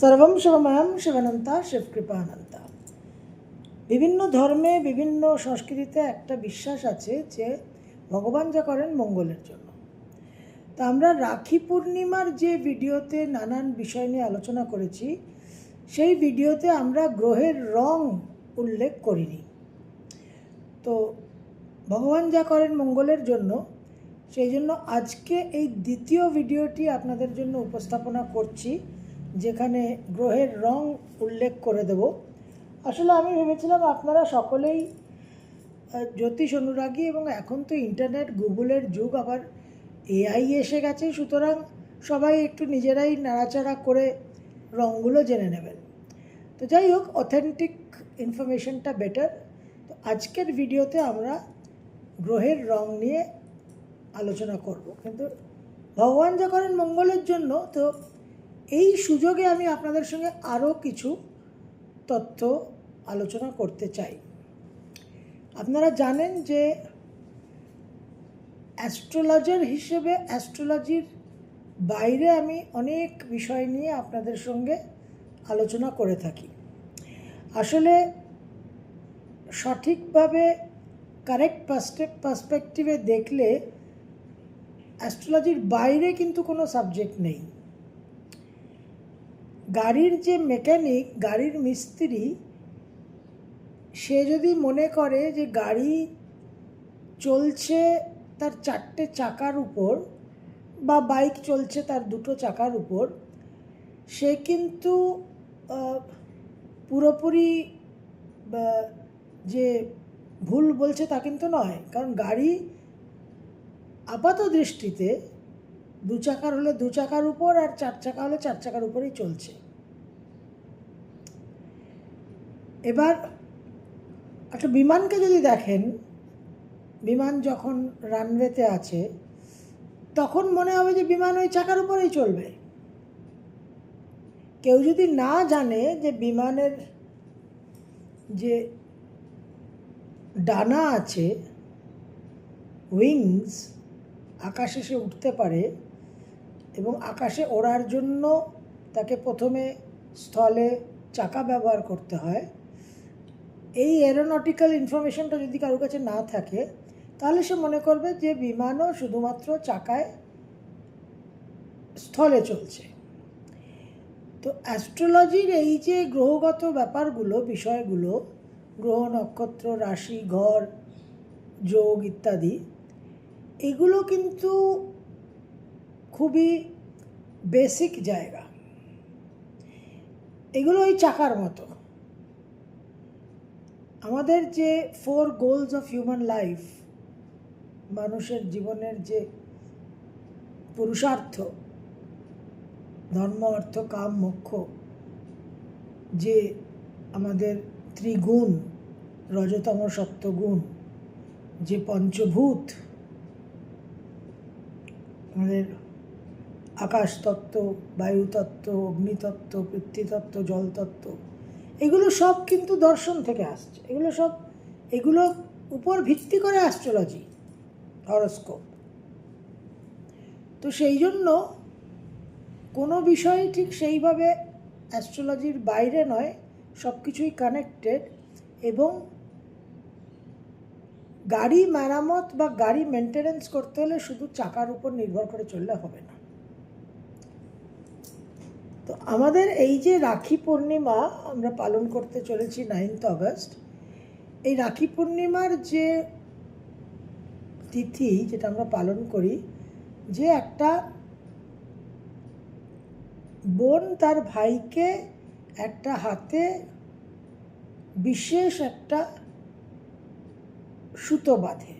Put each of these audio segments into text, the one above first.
সর্বম শিবময়ম শিবানন্তা, শিবকৃপানন্তা। বিভিন্ন ধর্মে, বিভিন্ন সংস্কৃতিতে একটা বিশ্বাস আছে যে ভগবান যা করেন মঙ্গলের জন্য। তা আমরা রাখি পূর্ণিমার যে ভিডিওতে নানান বিষয় নিয়ে আলোচনা করেছি, সেই ভিডিওতে আমরা গ্রহের রং উল্লেখ করিনি। তো ভগবান যা করেন মঙ্গলের জন্য, সেই জন্য আজকে এই দ্বিতীয় ভিডিওটি আপনাদের জন্য উপস্থাপনা করছি। যেখানে গ্রহের রং উল্লেখ করে দেব। আসলে আমি ভেবেছিলাম আপনারা সকলেই জ্যোতিষ অনুরাগী এবং এখন তো ইন্টারনেট গুগলের যুগ, আবার এআই এসে গেছে, সুতরাং সবাই একটু নিজেরাই নাড়াচাড়া করে রঙগুলো জেনে নেবেন। তো যাই হোক অথেন্টিক ইনফরমেশনটা বেটার তো আজকের ভিডিওতে আমরা গ্রহের রং নিয়ে আলোচনা করব। কিন্তু ভগবান যা করেন মঙ্গলের জন্য, তো এই সুযোগে আমি আপনাদের সঙ্গে আরও কিছু তথ্য আলোচনা করতে চাই। আপনারা জানেন যে অ্যাস্ট্রোলজার হিসেবে অ্যাস্ট্রোলজির বাইরে আমি অনেক বিষয় নিয়ে আপনাদের সঙ্গে আলোচনা করে থাকি। আসলে সঠিকভাবে কারেক্ট পার্সপেক্টিভে দেখলে অ্যাস্ট্রোলজির বাইরে কিন্তু কোনো সাবজেক্ট নেই। গাড়ির যে মেকানিক, গাড়ির মিস্ত্রি, সে যদি মনে করে যে গাড়ি চলছে তার চারটে চাকার উপর বা বাইক চলছে তার দুটো চাকার উপর, সে কিন্তু পুরোপুরি যে ভুল বলছে তা কিন্তু নয়। কারণ গাড়ি আপাত দৃষ্টিতে দু চাকার হলে দু চাকার উপর আর চার চাকা হলে চার চাকার উপরেই চলছে। এবার একটা বিমানকে যদি দেখেন, বিমান যখন রানওয়েতে আছে, তখন মনে হবে যে বিমান ওই চাকার উপরেই চলবে। কেউ যদি না জানে যে বিমানের যে ডানা আছে উইংস আকাশে সে উঠতে পারে এবং আকাশে ওড়ার জন্য তাকে প্রথমে স্থলে চাকা ব্যবহার করতে হয়। এই এরোনটিক্যাল ইনফরমেশনটা যদি কারোর কাছে না থাকে, তাহলে সে মনে করবে যে বিমানও শুধুমাত্র চাকায় স্থলে চলছে। তো অ্যাস্ট্রোলজির এই যে গ্রহগত ব্যাপারগুলো, বিষয়গুলো, গ্রহ, নক্ষত্র, রাশি, ঘর, যোগ ইত্যাদি, এগুলো কিন্তু খুবই বেসিক জায়গা। এগুলো ওই চাকার মতো। আমাদের যে four goals of human life মানুষের জীবনের যে পুরুষার্থ, ধর্ম, অর্থ, কাম, মোক্ষ, যে আমাদের ত্রিগুণ, রজতম সপ্তগুণ, যে পঞ্চভূত, আমাদের আকাশ তত্ত্ব বায়ু অগ্নিতত্ত্ব পৃথ্বীতত্ত্ব জলতত্ত্ব, এগুলো সব কিন্তু দর্শন থেকে আসছে। এগুলো সব এগুলো উপর ভিত্তি করে অ্যাস্ট্রোলজি হরস্কোপ তো সেই জন্য কোনো বিষয় ঠিক সেইভাবে অ্যাস্ট্রোলজির বাইরে নয়, সব কিছুই কানেক্টেড এবং গাড়ি মেরামত বা গাড়ি মেনটেনেন্স করতে হলে শুধু চাকার উপর নির্ভর করে চললে হবে না। তো আমাদের এই যে রাখি পূর্ণিমা আমরা পালন করতে চলেছি নাইনথ আগস্ট এই রাখি পূর্ণিমার যে তিথি যেটা আমরা পালন করি, যে একটা বোন তার ভাইকে একটা হাতে বিশেষ একটা সুতো বাঁধে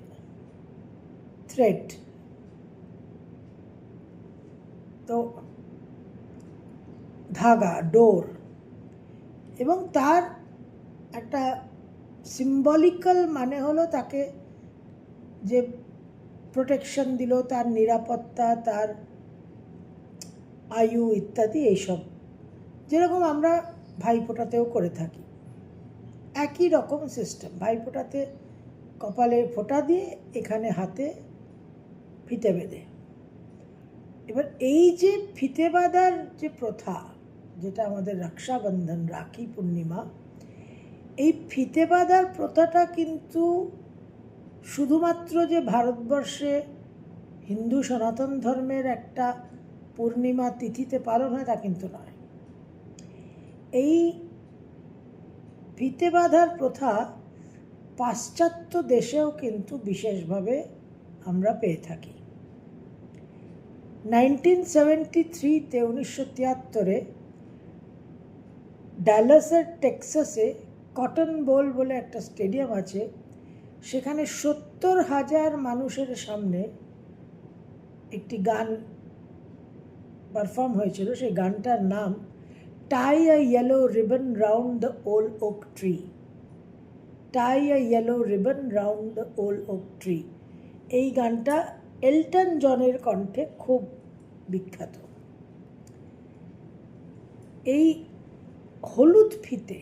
থ্রেড তো ধাগা, ডোর এবং তার একটা সিম্বলিক্যাল মানে হলো তাকে যে প্রোটেকশন দিল, তার নিরাপত্তা, তার আয়ু ইত্যাদি এইসব। যেরকম আমরা ভাইফোঁটাতেও করে থাকি। একই রকম সিস্টেম ভাইফোঁটাতে কপালে ফোঁটা দিয়ে এখানে হাতে ফিতে বেঁধে। এবার এই যে ফিতে বাঁধার যে প্রথা যেটা আমাদের রক্ষাবন্ধন, রাখি পূর্ণিমা, এই ফিতে বাঁধার প্রথাটা কিন্তু শুধুমাত্র যে ভারতবর্ষে হিন্দু সনাতন ধর্মের একটা পূর্ণিমা তিথিতে পালন হয় তা কিন্তু নয়। এই ফিতে বাঁধার প্রথা পাশ্চাত্য দেশেও কিন্তু বিশেষভাবে আমরা পেয়ে থাকি। নাইনটিন সেভেন্টি থ্রিতে উনিশশো তিয়াত্তরে ডালাসের টেক্সাসে কটন বোল বলে একটা স্টেডিয়াম আছে, সেখানে সত্তর হাজার মানুষের সামনে একটি গান পারফর্ম হয়েছিল। সেই গানটার নাম tie a yellow ribbon round the ole oak tree tie a yellow ribbon round the ole oak tree এই গানটা এলটন জনের কণ্ঠে খুব বিখ্যাত। এই হলুদ ফিতে।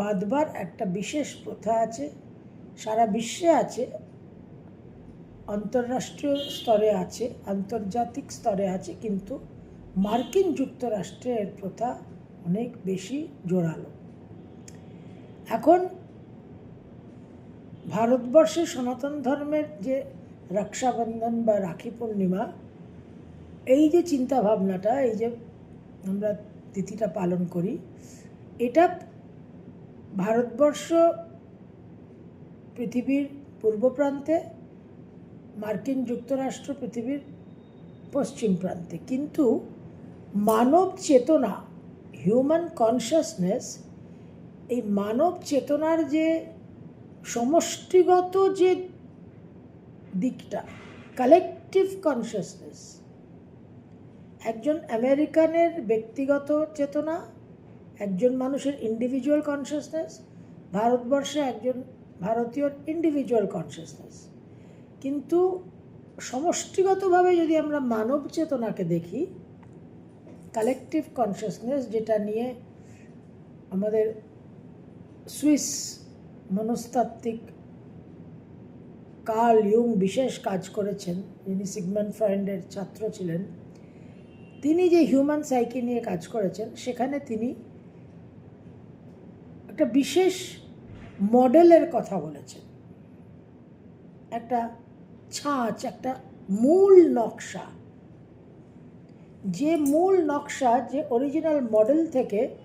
বাঁধবার একটা বিশেষ প্রথা আছে, সারা বিশ্বে আছে আন্তঃরাষ্ট্রীয় স্তরে আছে, আন্তর্জাতিক স্তরে আছে, কিন্তু মার্কিন যুক্তরাষ্ট্রে এর প্রথা অনেক বেশি জোরালো। এখন ভারতবর্ষে সনাতন ধর্মের যে রক্ষাবন্ধন বা রাখি পূর্ণিমা এই যে চিন্তা ভাবনাটা এই যে আমরা তিথিটা পালন করি, এটা ভারতবর্ষ পৃথিবীর পূর্ব প্রান্তে, মার্কিন যুক্তরাষ্ট্র পৃথিবীর পশ্চিম প্রান্তে। কিন্তু মানব চেতনা হিউম্যান কনসিয়াসনেস এই মানব চেতনার যে সমষ্টিগত যে দিকটা কালেকটিভ কনসিয়াসনেস একজন আমেরিকানের ব্যক্তিগত চেতনা, একজন মানুষের ইন্ডিভিজুয়াল কনসিয়াসনেস ভারতবর্ষে একজন ভারতীয় ইন্ডিভিজুয়াল কনসিয়াসনেস কিন্তু সমষ্টিগতভাবে যদি আমরা মানব চেতনাকে দেখি কালেকটিভ কনসিয়াসনেস যেটা নিয়ে আমাদের সুইস মনস্তাত্ত্বিক কার্ল ইউং বিশেষ কাজ করেছেন, যিনি সিগমেন্ট ফ্রেন্ডের ছাত্র ছিলেন। তিনি যে হিউম্যান সাইকি নিয়ে কাজ করেছেন, সেখানে তিনি একটা বিশেষ মডেলের কথা বলেছেন। একটা ছাঁচ, একটা মূল নকশা। যে মূল নকশা, যে অরিজিনাল মডেল থেকে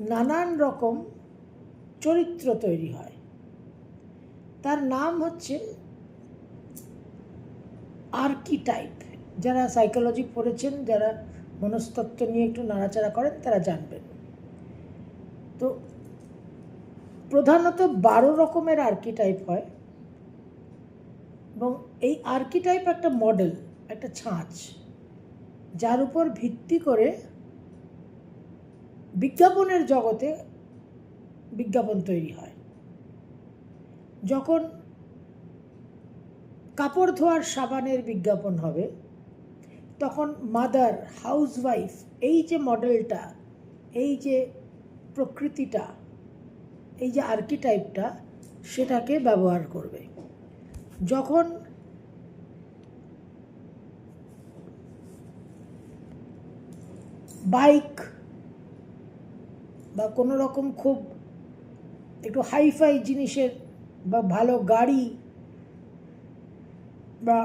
নানান রকম চরিত্র তৈরি হয়। তার নাম হচ্ছে আর্কিটাইপ যারা সাইকোলজি পড়েছেন, যারা মনস্তত্ত্ব নিয়ে একটু নাড়াচাড়া করেন, তারা জানবেন। তো প্রধানত বারো রকমের আর্কিটাইপ হয় এবং এই আর্কিটাইপ একটা মডেল একটা ছাঁচ, যার উপর ভিত্তি করে বিজ্ঞাপনের জগতে বিজ্ঞাপন তৈরি হয়। যখন কাপড় ধোয়ার সাবানের বিজ্ঞাপন হবে তখন মাদার, হাউসওয়াইফ, এই যে মডেলটা, এই যে প্রকৃতিটা, এই যে আর্কিটাইপটা, সেটাকে ব্যবহার করবে। যখন বাইক বা কোনো রকম খুব একটু হাইফাই জিনিসের বা ভালো গাড়ি বা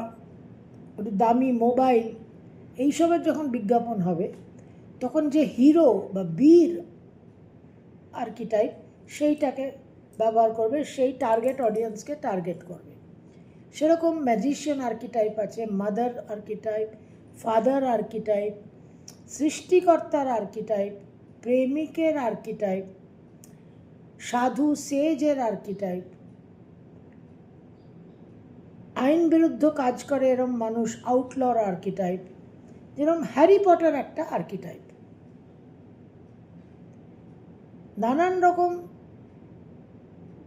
একটু দামি মোবাইল এইসবের যখন বিজ্ঞাপন হবে, তখন যে হিরো বা বীর আর্কিটাইপ সেইটাকে ব্যবহার করবে, সেই টার্গেট অডিয়েন্সকে টার্গেট করবে। সেরকম ম্যাজিশিয়ান আর্কিটাইপ আছে মাদার আর্কিটাইপ ফাদার আর্কিটাইপ সৃষ্টিকর্তার আর্কিটাইপ প্রেমিকের আর্কিটাইপ সাধু সেজের আর্কিটাইপ আইন বিরুদ্ধ কাজ করে এরম মানুষ আউটলর আর্কিটাইপ যেরকম হ্যারি পটার একটা আর্কিটাইপ নানান রকম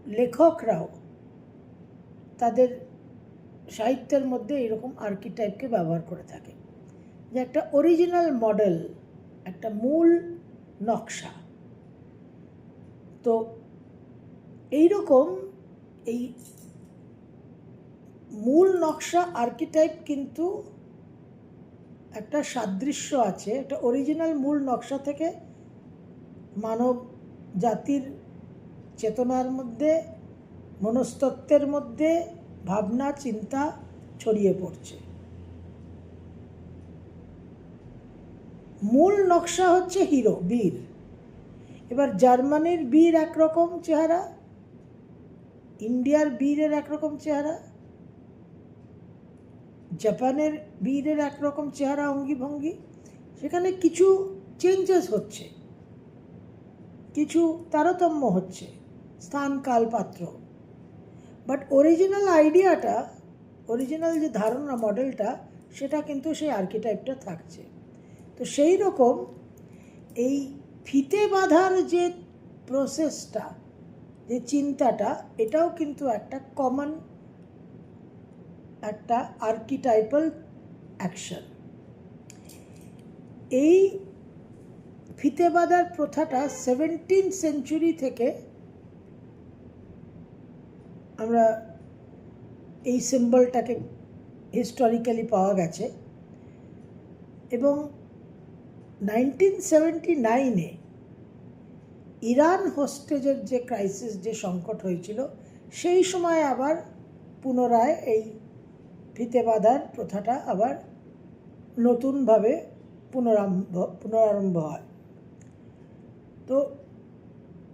লেখকরাও তাদের সাহিত্যের মধ্যে এরকম আর্কিটাইপকে ব্যবহার করে থাকে। যে একটা অরিজিনাল মডেল একটা মূল নকশা। তো এইরকম এই মূল নকশা আর্কিটাইপ কিন্তু একটা সাদৃশ্য আছে, একটা অরিজিনাল মূল নকশা থেকে মানব জাতির চেতনার মধ্যে, মনস্তত্ত্বের মধ্যে ভাবনা, চিন্তা ছড়িয়ে পড়ছে। মূল নকশা হচ্ছে হিরো, বীর। এবার জার্মানির বীর একরকম চেহারা, ইন্ডিয়ার বীরের একরকম চেহারা জাপানের বীরের একরকম চেহারা অঙ্গিভঙ্গি, সেখানে কিছু চেঞ্জেস হচ্ছে। কিছু তারতম্য হচ্ছে, স্থান কাল পাত্র বাট অরিজিনাল আইডিয়াটা অরিজিনাল যে ধারণা মডেলটা সেটা কিন্তু সেই আর্কিটাইপটা থাকছে। তো সেই রকম এই ফিতে বাঁধার যে প্রসেসটা যে চিন্তাটা, এটাও কিন্তু একটা কমন একটা আর্কিটাইপাল অ্যাকশন এই ফিতে বাঁধার প্রথাটা সেভেন্টিন সেঞ্চুরি থেকে আমরা এই সিম্বলটাকে হিস্টোরিক্যালি পাওয়া গেছে এবং নাইনটিন সেভেন্টি নাইনে ইরান হোস্টেজের যে ক্রাইসিস যে সংকট হয়েছিল, সেই সময় আবার পুনরায় এই ফিতে বাঁধার প্রথাটা আবার নতুনভাবে পুনরারম্ভ পুনরারম্ভ হয়। তো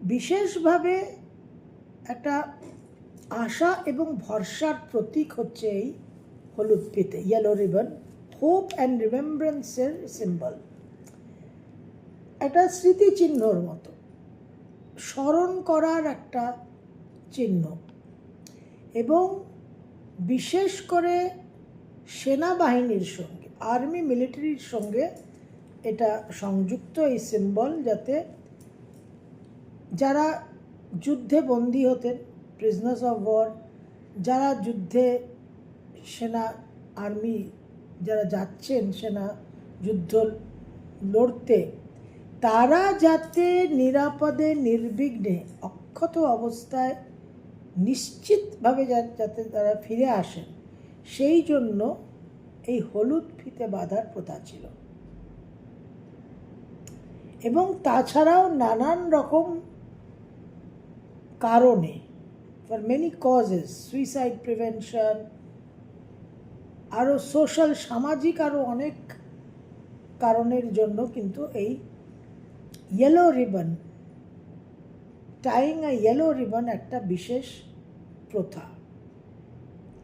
বিশেষভাবে একটা আশা এবং ভরসার প্রতীক হচ্ছে এই হলুদ ফিতে ইয়েলো রিবন হোপ অ্যান্ড রিমেম্বরেন্সের সিম্বল একটা স্মৃতিচিহ্নর মতো, স্মরণ করার একটা চিহ্ন। এবং বিশেষ করে সেনাবাহিনীর সঙ্গে, আর্মি মিলিটারির সঙ্গে এটা সংযুক্ত এই সিম্বল যাতে যারা যুদ্ধে বন্দী হতেন প্রিজনার্স অফ ওয়ার যারা যুদ্ধে সেনা, আর্মি যারা যাচ্ছেন সেনা যুদ্ধ লড়তে, তারা যাতে নিরাপদে, নির্বিঘ্নে, অক্ষত অবস্থায় নিশ্চিতভাবে যাতে তারা ফিরে আসেন, সেই জন্য এই হলুদ ফিতে বাঁধার প্রথা ছিল। এবং তাছাড়াও নানান রকম কারণে for many causes suicide prevention আরও সোশ্যাল সামাজিক আরও অনেক কারণের জন্য কিন্তু এই yellow ribbon tying a yellow ribbon একটা বিশেষ প্রথা।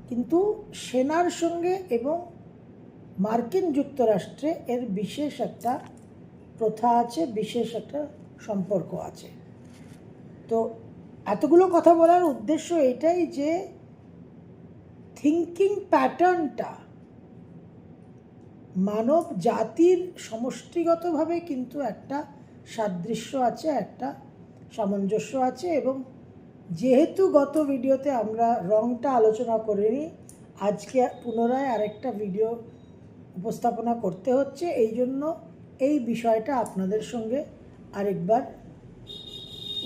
কিন্তু সেনার সঙ্গে এবং মার্কিন যুক্তরাষ্ট্রে এর বিশেষ একটা প্রথা আছে, বিশেষ একটা সম্পর্ক আছে। তো এতগুলো কথা বলার উদ্দেশ্য এটাই যে থিঙ্কিং প্যাটার্নটা মানব জাতির সমষ্টিগতভাবে কিন্তু একটা সাদৃশ্য আছে, একটা সামঞ্জস্য আছে এবং যেহেতু গত ভিডিওতে আমরা রংটা আলোচনা করিনি, আজকে পুনরায় আরেকটা ভিডিও উপস্থাপনা করতে হচ্ছে। এই জন্য এই বিষয়টা আপনাদের সঙ্গে আরেকবার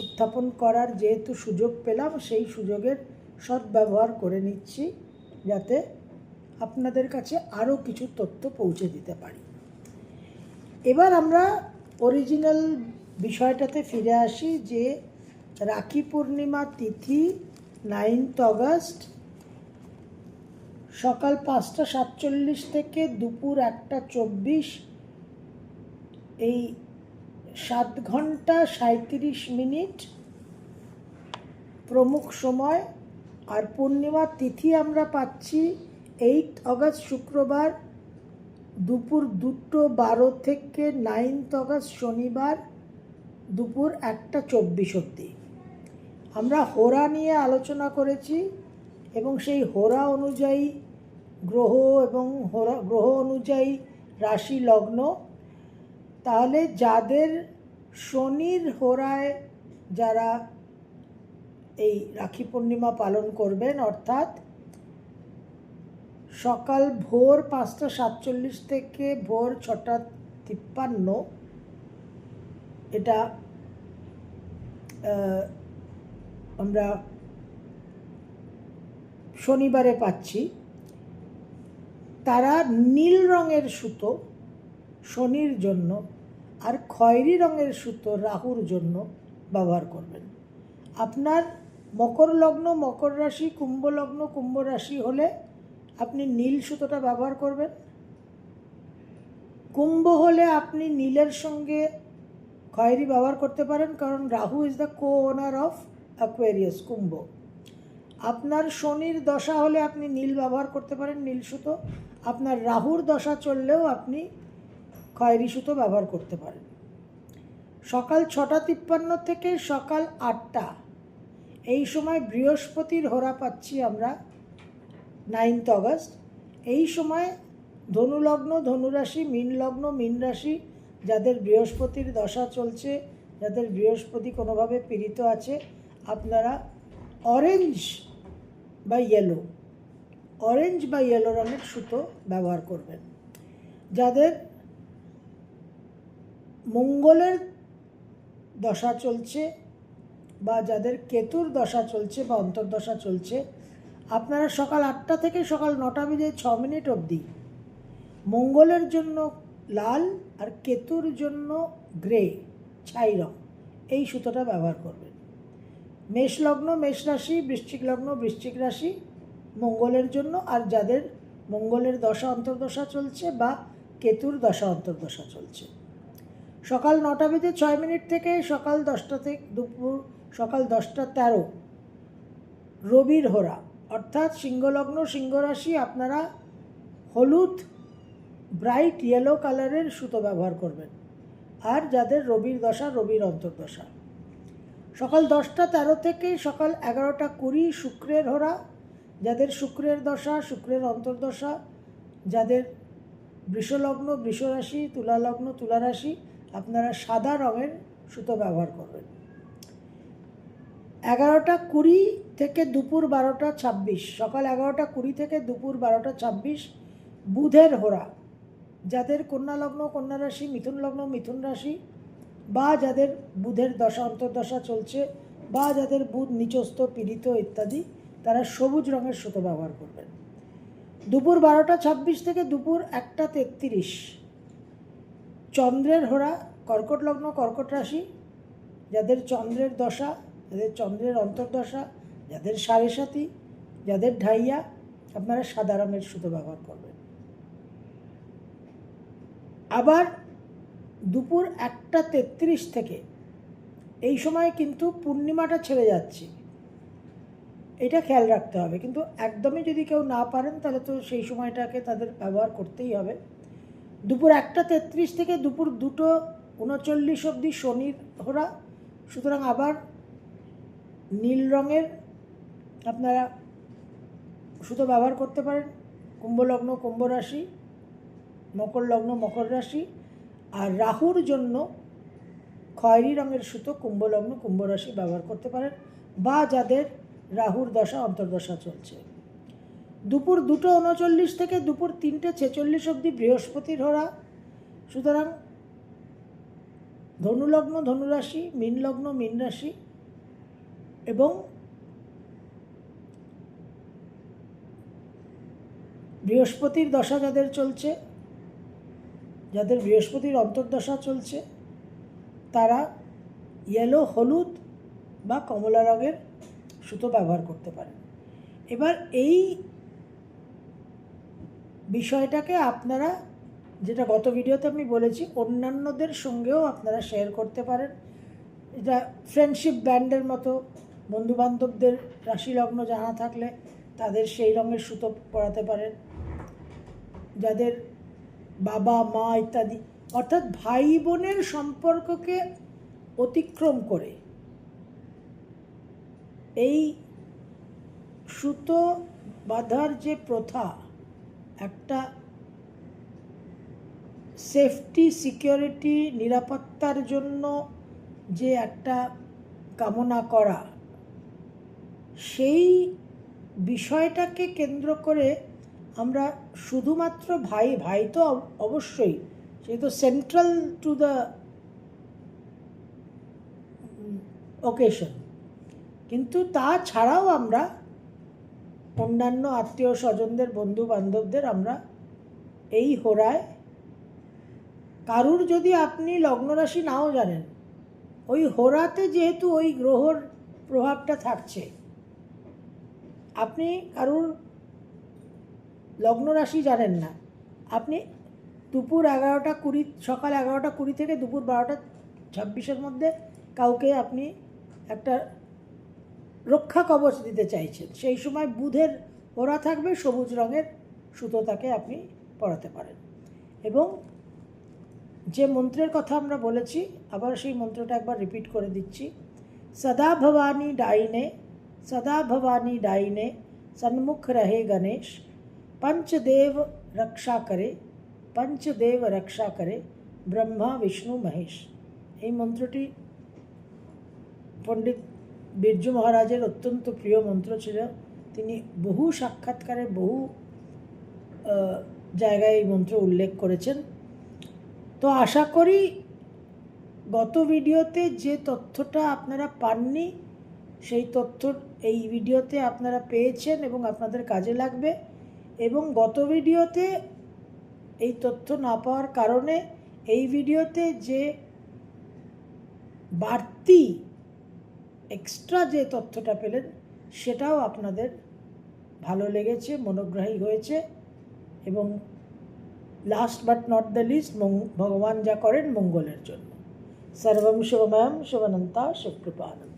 উত্থাপন করার যেহেতু সুযোগ পেলাম, সেই সুযোগের সদ্ব্যবহার করে নিচ্ছি যাতে আপনাদের কাছে আরও কিছু তথ্য পৌঁছে দিতে পারি। এবার আমরা অরিজিনাল বিষয়টাতে ফিরে আসি যে রাখি পূর্ণিমা তিথি নাইনথ অগস্ট সকাল পাঁচটা সাতচল্লিশ থেকে দুপুর একটা চব্বিশ। এই সাত ঘণ্টা সাঁত্রিশ মিনিট প্রমুখ সময়। আর পূর্ণিমার তিথি আমরা পাচ্ছি এইট অগস্ট শুক্রবার দুপুর দুটো বারো থেকে নাইনথ অগস্ট শনিবার। দুপুর একটা চব্বিশ অব্দি আমরা হোরা নিয়ে আলোচনা করেছি এবং সেই হোরা অনুযায়ী গ্রহ এবং হোরা গ্রহ অনুযায়ী রাশি লগ্ন। তাহলে যাদের শনির হোরায় যারা এই রাখি পূর্ণিমা পালন করবেন, অর্থাৎ সকাল ভোর পাঁচটা সাতচল্লিশ থেকে ভোর ছটা তিপ্পান্ন এটা আমরা শনিবারে পাচ্ছি। তারা নীল রঙের সুতো, শনির জন্য, আর খয়েরি রঙের সুতো রাহুর জন্য ব্যবহার করবেন। আপনার মকর লগ্ন, মকর রাশি, কুম্ভ লগ্ন, কুম্ভ রাশি হলে আপনি নীল সুতোটা ব্যবহার করবেন। কুম্ভ হলে আপনি নীলের সঙ্গে খয়েরি ব্যবহার করতে পারেন, কারণ Rahu is the co owner of Aquarius কুম্ভ। আপনার শনির দশা হলে আপনি নীল ব্যবহার করতে পারেন, নীল সুতো। আপনার রাহুর দশা চললেও আপনি খয়েরি সুতো ব্যবহার করতে পারেন। সকাল ছটা তিপ্পান্ন থেকে সকাল আটটা। এই সময় বৃহস্পতির হোরা পাচ্ছি আমরা নাইনথ অগস্ট এই সময় ধনুলগ্ন, ধনুরাশি মীন লগ্ন মীন রাশি যাদের বৃহস্পতির দশা চলছে, যাদের বৃহস্পতি কোনোভাবে পীড়িত আছে, আপনারা অরেঞ্জ বা ইয়েলো অরেঞ্জ বা ইয়েলো রঙের সুতো ব্যবহার করবেন। যাদের মঙ্গলের দশা চলছে বা যাদের কেতুর দশা চলছে বা অন্তর্দশা চলছে, আপনারা সকাল আটটা থেকে সকাল নটা বেজে ছ মিনিট অবধি মঙ্গলের জন্য লাল আর কেতুর জন্য গ্রে ছাই রং এই সুতোটা ব্যবহার করবেন। মেষ লগ্ন মেষ রাশি বৃশ্চিক লগ্ন বৃশ্চিক রাশি মঙ্গলের জন্য, আর যাদের মঙ্গলের দশা, অন্তর্দশা চলছে বা কেতুর দশা, অন্তর্দশা চলছে। সকাল নটা বেজে ছয় মিনিট থেকে সকাল দশটা থেকে দুপুর সকাল দশটা তেরো, রবির হোরা অর্থাৎ সিংহলগ্ন সিংহ রাশি আপনারা হলুদ ব্রাইট ইয়েলো কালারের সুতো ব্যবহার করবেন। আর যাদের রবির দশা, রবির অন্তর্দশা। সকাল দশটা তেরো থেকে সকাল এগারোটা কুড়ি শুক্রের হোরা। যাদের শুক্রের দশা, শুক্রের অন্তর্দশা। যাদের বৃষলগ্ন, বৃষরাশি, তুলালগ্ন, তুলারাশি, আপনারা সাদা রঙের সুতো ব্যবহার করবেন। এগারোটা কুড়ি থেকে দুপুর বারোটা ছাব্বিশ। সকাল এগারোটা কুড়ি থেকে দুপুর বারোটা ছাব্বিশ, বুধের হোরা। যাদের কন্যা লগ্ন, কন্যা রাশি, মিথুন লগ্ন, মিথুন রাশি, বা যাদের বুধের দশা, অন্তর্দশা চলছে, বা যাদের বুধ নিচস্থ, পীড়িত ইত্যাদি, তারা সবুজ রঙের সুতো ব্যবহার করবেন। দুপুর বারোটা ছাব্বিশ থেকে দুপুর একটা তেত্রিশ। চন্দ্রের হোরা, কর্কট লগ্ন, কর্কট রাশি, যাদের চন্দ্রের দশা, যাদের চন্দ্রের অন্তর্দশা, যাদের সাড়ে সাথী যাদের ঢাইয়া, আপনারা সাদা রঙের সুতো ব্যবহার করবেন। আবার দুপুর একটা তেত্রিশ থেকে। এই সময় কিন্তু পূর্ণিমাটা ছেড়ে যাচ্ছে। এটা খেয়াল রাখতে হবে। কিন্তু একদমই যদি কেউ না পারেন, তাহলে তো সেই সময়টাকে তাদের ব্যবহার করতেই হবে। দুপুর একটা তেত্রিশ থেকে দুপুর দুটো উনচল্লিশ অবধি শনির হোরা সুতরাং আবার নীল রঙের আপনারা সুতো ব্যবহার করতে পারেন। কুম্ভলগ্ন কুম্ভ রাশি মকর লগ্ন, মকর রাশি আর রাহুর জন্য খয়েরি রঙের সুতো কুম্ভলগ্ন কুম্ভ রাশি ব্যবহার করতে পারেন বা যাদের রাহুর দশা, অন্তর্দশা চলছে। দুপুর দুটো উনচল্লিশ থেকে দুপুর তিনটে ছেচল্লিশ অবধি বৃহস্পতির হোরা। সুতরাং ধনুলগ্ন ধনুরাশি মীন লগ্ন, মীন রাশি এবং বৃহস্পতির দশা যাদের চলছে যাদের বৃহস্পতির অন্তর্দশা চলছে, তারা ইয়েলো হলুদ বা কমলা রঙের সুতো ব্যবহার করতে পারেন। এবার এই বিষয়টাকে আপনারা, যেটা গত ভিডিওতে আমি বলেছি, অন্যান্যদের সঙ্গেও আপনারা শেয়ার করতে পারেন। এটা ফ্রেন্ডশিপ ব্যান্ডের মতো, বন্ধুবান্ধবদের রাশি লগ্ন জানা থাকলে তাদের সেই রঙের সুতো পরাতে পারেন। যাদের বাবা, মা ইত্যাদি। অর্থাৎ ভাই বোনের সম্পর্ককে অতিক্রম করে। এই সুতো বাঁধার যে প্রথা, একটা সেফটি সিকিউরিটি নিরাপত্তার জন্য যে একটা কামনা করা, সেই বিষয়টাকে কেন্দ্র করে আমরা শুধুমাত্র ভাই ভাই তো অব- অবশ্যই। সে তো সেন্ট্রাল টু দ্য ওকেশন কিন্তু তাছাড়াও আমরা অন্যান্য আত্মীয় স্বজনদের বন্ধু বান্ধবদের আমরা এই হোরায় কারুর যদি আপনি লগ্ন রাশি নাও জানেন, ওই হোরাতে যেহেতু ওই গ্রহর প্রভাবটা থাকছে, আপনি কারুর লগ্ন রাশি জানেন না। আপনি দুপুর এগারোটা কুড়ি, সকাল এগারোটা কুড়ি থেকে দুপুর বারোটা ছাব্বিশের মধ্যে কাউকে আপনি একটা রক্ষা কবচ দিতে চাইছেন। সেই সময় বুধের ওরা থাকবে, সবুজ রঙের সুতো তাকে আপনি পরাতে পারেন। এবং যে মন্ত্রের কথা আমরা বলেছি, আবার সেই মন্ত্রটা একবার রিপিট করে দিচ্ছি। সদা ভবানী ডাইনে, সদা ভবানী ডাইনে, সন্মুখ রহে গণেশ पंचदेव रक्षा करे পঞ্চদেব রক্ষা করে ব্রহ্মা বিষ্ণু মহেশ এই মন্ত্রটি পণ্ডিত বীরজু মহারাজের অত্যন্ত প্রিয় মন্ত্র ছিল তিনি বহু সাক্ষাৎকারে বহু আহ, জায়গায় এই মন্ত্র উল্লেখ করেছেন তো আশা করি গত ভিডিওতে যে তথ্যটা আপনারা পাননি সেই তথ্য এই ভিডিওতে আপনারা পেয়েছেন এবং আপনাদের কাজে লাগবে এবং গত ভিডিওতে এই তথ্য না পাওয়ার কারণে এই ভিডিওতে যে বাড়তি এক্সট্রা যে তথ্যটা পেলেন, সেটাও আপনাদের ভালো লেগেছে, মনোগ্রাহী হয়েছে এবং last but not the least ভগবান যা করেন মঙ্গলের জন্য। সর্বম শিবময়ম শিবানন্তা শিবকৃপানন্দ